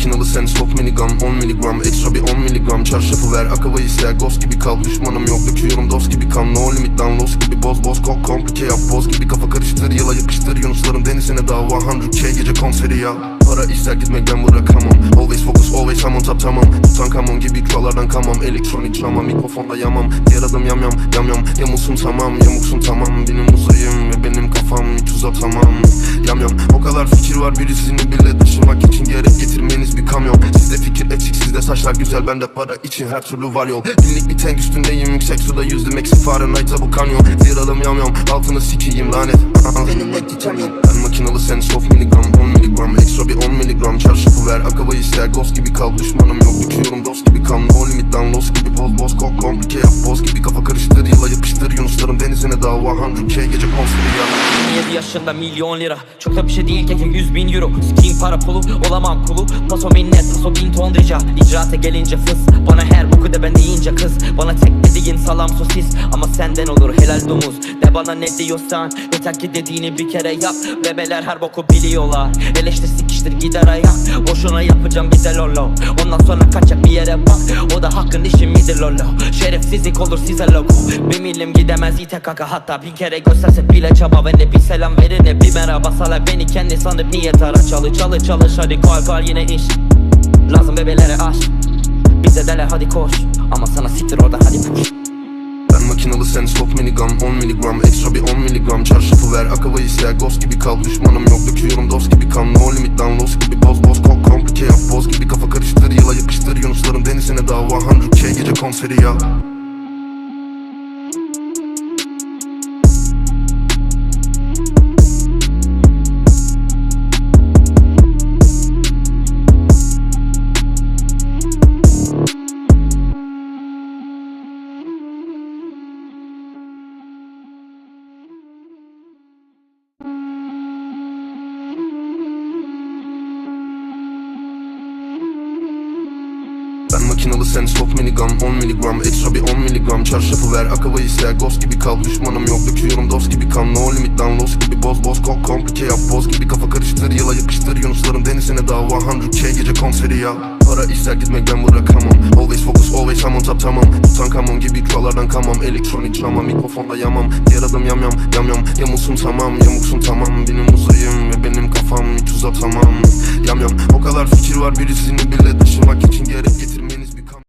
makinalı sen stop minigun 10 miligram ekstra bir 10 miligram Çarşafı ver akava ister ghost gibi kal Düşmanım yok. Döküyorum dost gibi kan No limit down lost gibi boz boz. Kok komplike yap Boz gibi kafa karıştır yıla yapıştır Yunusların denizine dava 100k gece konseri ya. Para ister gitmekten bırakamam on top tamam. Tutankamon gibi kralardan kamam Elektronik drama mikrofonda yamam Diğer adım yam yam yam yam. Yamulsun tamam yamuksun tamam. Benim uzayım ve benim kafam hiç uzatamam Yam yam o kadar fikir var birisini bile taşımak için gerek getirmeniz bir kamyon. Sizde fikir eksik sizde saçlar güzel. Bende para için her türlü var yol. Binlik bir tank üstündeyim yüksek suda yüzdüm. Eksi Fahrenheit'a bu kanyon. Diğer adım yam yam. Altını sikiyim lanet. Benim net geçemiyorum Ben makinalı sen soft miligram 100k gece konseri ya. 27 yaşında milyon lira. Çok da bir şey değil keke 100 bin euro. Sikiyim para pulu olamam kulu. Paso minnet paso bin ton rica İcraate gelince fıs. Bana her boku de ben deyince kız. Bana tek dediğin salam sosis. Ama senden olur helal domuz. De bana ne diyorsan Yeter ki dediğini bir kere yap. Bebeler her boku biliyorlar. Eleştir sikiştir gider ayak. Boşuna yapacağım bize lolo. Ondan sonra kaçak bir yere bak. O da hakkın işi midir lolo? Şerefsizlik olur size logo. Bir milim gidemez ite kaka Hatta bir kere gösterse bile çaba Ve ne bir selam verir ne bir merhaba Salak beni kendi sanıp niye tara? Çalı çalı çalış hadi kal kal yine iş. Lazım bebelere aşk. Bize deler hadi koş. Ama sana siktir orada hadi push Ben makinalı sen stop minigun 10 miligram. Ekstra bir 10 miligram. Çarşafı ver akava ister ghost gibi kal Düşmanım yok. Döküyorum dost gibi 100k gece konseri ya makinalı sen stop minigun 10 miligram Ekstra bir 10 miligram Çarşafı ver akava ister ghost gibi kal. Düşmanım yok döküyorum dost gibi kan. No limit down lost gibi boz boz kok komplike yap Boz gibi kafa karıştır yıla yapıştır Yunusların denizine dava 100k gece konseri ya. Para ister gitmekten bırakamam. Always focus always I'm on top tamam Tutankamon gibi kralardan kamam. Elektronik drama mikrofonda yamam. Diğer adım yam yam yam yam. Yamulsun tamam yamuksun tamam. Benim uzayım ve benim kafam hiç uzatamam Yam yam o kadar fikir var birisini bile taşımak için gerek getir